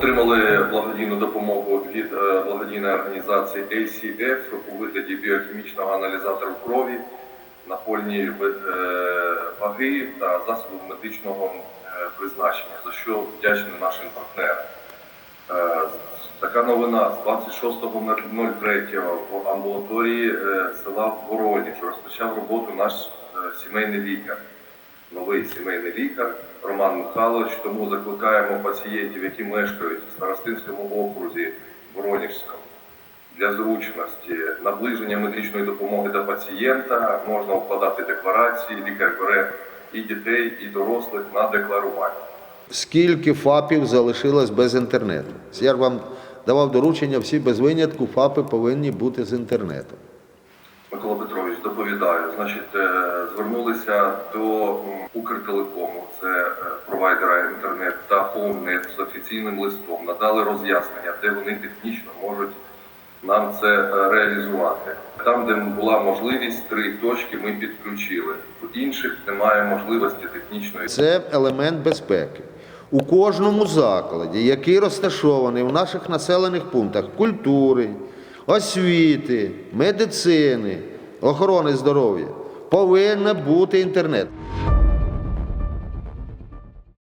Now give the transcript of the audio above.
Отримали благодійну допомогу від е, благодійної організації ACF у вигляді біохімічного аналізатору крові, напольні е, ваги та засобів медичного е, призначення, за що вдячні нашим партнерам. Така новина з 26.03 в амбулаторії села Вороніж розпочав роботу наш сімейний лікар, новий сімейний лікар Роман Михайлович. Тому закликаємо пацієнтів, які мешкають в Старостинському окрузі Воронежському. Для зручності наближення медичної допомоги до пацієнта можна укладати декларації. Лікар бере і дітей, і дорослих на декларування. Скільки ФАПів залишилось без інтернету? Я вам давав доручення, всі без винятку ФАПи повинні бути з інтернетом. Микола Петрович, доповідаю. Значить, е, звернулися до Укртелекому, це е, провайдера інтернет та Хомнет з офіційним листом. Надали роз'яснення, де вони технічно можуть нам це е, реалізувати. Там, де була можливість, три точки ми підключили. В інших немає можливості технічної. Це елемент безпеки. У кожному закладі, який розташований в наших населених пунктах культури, освіти, медицини, охорони здоров'я, повинен бути інтернет.